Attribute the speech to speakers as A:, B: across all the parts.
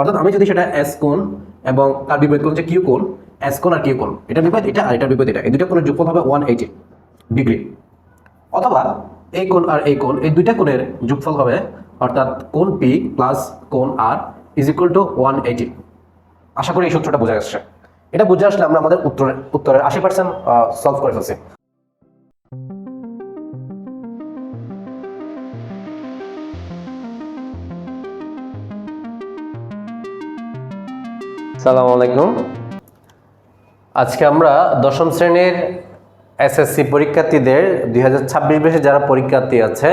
A: অর্থাৎ আমি যদি সেটা এস কোণ এবং তার বিপরীত কোণ হচ্ছে কিউ কোণ এস কোণ আর কিউ কোণ এটা বিপরীত এটা আর এটার বিপরীত এটা, এই দুটো কোণের যোগফল হবে ওয়ান এইটি ডিগ্রি অথবা এই কোণ আর এই কোণ, এই দুইটা কোণের যোগফল হবে অর্থাৎ কোণ পি প্লাস কোণ R is equal to one eighty আশা করি এই সূত্রটা বোঝা যাচ্ছে। এটা বুঝে আসলে আমরা আমাদের উত্তরের উত্তরের আশি পার্সেন্ট সলভ করে ফেলছি। সালাম আলাইকুম। আজকে আমরা দশম শ্রেণির এসএসসি পরীক্ষার্থীদের দুই হাজার ছাব্বিশ বেশে যারা পরীক্ষার্থী আছে,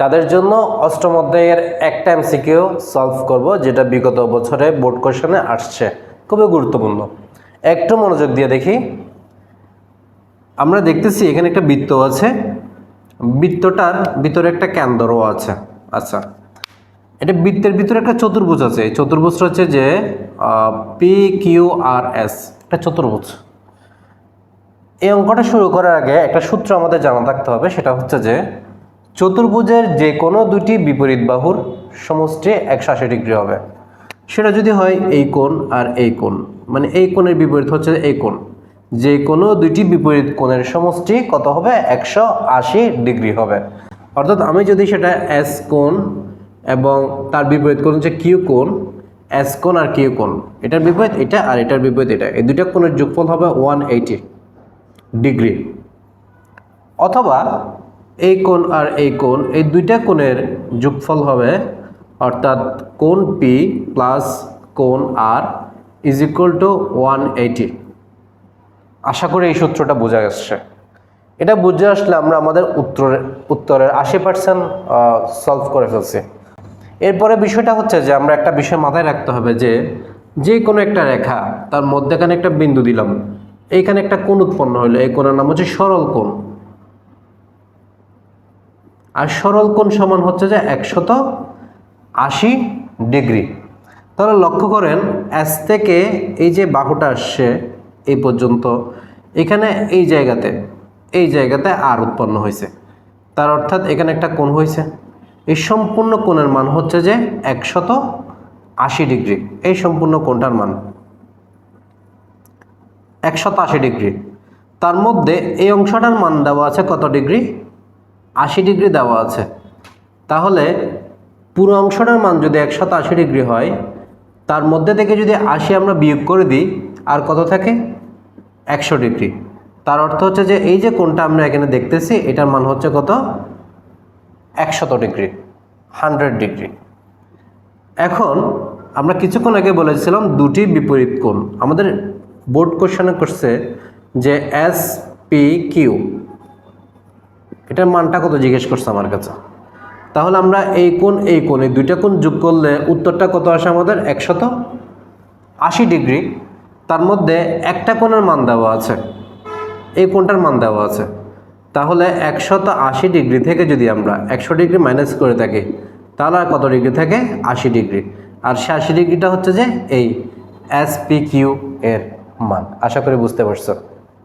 A: তাদের জন্য অষ্টম অধ্যায়ের একটা এমসিকিউ সলভ করব, যেটা বিগত বছরে বোর্ড কোশ্চেনে আসছে। খুবই গুরুত্বপূর্ণ। একটু মনোযোগ দিয়ে দেখি। আমরা দেখতেছি এখানে একটা বৃত্ত আছে। বৃত্তটার ভিতরে একটা কেন্দ্রও আছে। আচ্ছা। এটা বৃত্তের ভিতরে একটা চতুর্ভুজ আছে। এই চতুর্ভুজটা হচ্ছে যে পি কিউ আর এস একটা চতুর্ভুজ। এই অঙ্কটা শুরু করার আগে একটা সূত্র আমাদের জানা থাকতে হবে। সেটা হচ্ছে যে, চতুর্ভুজের যে কোনো দুটি বিপরীত বাহুর সমষ্টি একশো আশি ডিগ্রি হবে। সেটা যদি হয় এই কোণ আর এই কোণ। মানে এই কোণের বিপরীত হচ্ছে এই কোণ। যে কোনো দুইটি বিপরীত কোণের সমষ্টি কত হবে? একশো আশি ডিগ্রি হবে। অর্থাৎ আমি যদি সেটা এস কোণ এবং তার বিপরীত কোণ হচ্ছে কিউ কোণ, এস কোণ আর কিউ কোণ। এটার বিপরীত এটা আর এটার বিপরীত এটা। এই দুইটা কোণের যোগফল হবে ওয়ান এইটি ডিগ্রি অথবা এই কোণ আর এই কোণ, এই দুইটা কোণের যোগফল হবে অর্থাৎ কোণ পি প্লাস কোণ R is equal to one eighty আশা করি এই সূত্রটা বোঝা গেছে। এটা বুঝে আসলে আমরা আমাদের উত্তরের উত্তরের আশি পার্সেন্ট সলভ করে ফেলছি। এরপরে বিষয়টা হচ্ছে যে আমরা একটা বিষয় মাথায় রাখতে হবে যে যে কোনো একটা রেখা তার মধ্যেখানে একটা বিন্দু দিলাম, এইখানে একটা কোণ উৎপন্ন হলো এই কোণের নাম হচ্ছে সরল কোণ। আর সরল কোণ সমান হচ্ছে যে একশত আশি ডিগ্রি। তাহলে লক্ষ্য করেন এস থেকে এই যে বাহুটা আসছে এই পর্যন্ত, এখানে এই জায়গাতে এই জায়গাতে আর উৎপন্ন হয়েছে। তার অর্থাৎ এখানে একটা কোণ হয়েছে। এই সম্পূর্ণ কোণের মান হচ্ছে যে একশত আশি ডিগ্রি। এই সম্পূর্ণ কোণটার মান একশত আশি ডিগ্রি। তার মধ্যে এই অংশটার মান দেওয়া আছে কত ডিগ্রি? আশি ডিগ্রি দেওয়া আছে। তাহলে পুরো অংশটার মান যদি একশত আশি ডিগ্রি হয়, তার মধ্যে থেকে যদি আশি আমরা বিয়োগ করে দিই, আর কত থাকে? একশো ডিগ্রি। তার অর্থ হচ্ছে যে এই যে কোনটা আমরা এখানে দেখতেছি, এটার মান হচ্ছে কত? একশত ডিগ্রি, হান্ড্রেড ডিগ্রি। এখন আমরা কিছুক্ষণ আগে বলেছিলাম দুটি বিপরীত কোণ। আমাদের বোর্ড কোশ্চেনে করছে যে এস পি কিউ এটার মানটা কত জিজ্ঞেস করছে আমার কাছে। তাহলে আমরা এই কোণ এই কোণ, এই দুইটা কোণ যোগ করলে উত্তরটা কত আসে আমাদের? একশত আশি ডিগ্রি। তার মধ্যে একটা কোণের মান দেওয়া আছে। এই কোণটার মান দেওয়া আছে। তাহলে একশত আশি ডিগ্রি থেকে যদি আমরা একশো ডিগ্রি মাইনাস করে থাকি, তাহলে আর কত ডিগ্রি থাকে? আশি ডিগ্রি। আর সে আশি ডিগ্রিটা হচ্ছে যে এই এস পি কিউ এর মান। আশা করি বুঝতে পারছ।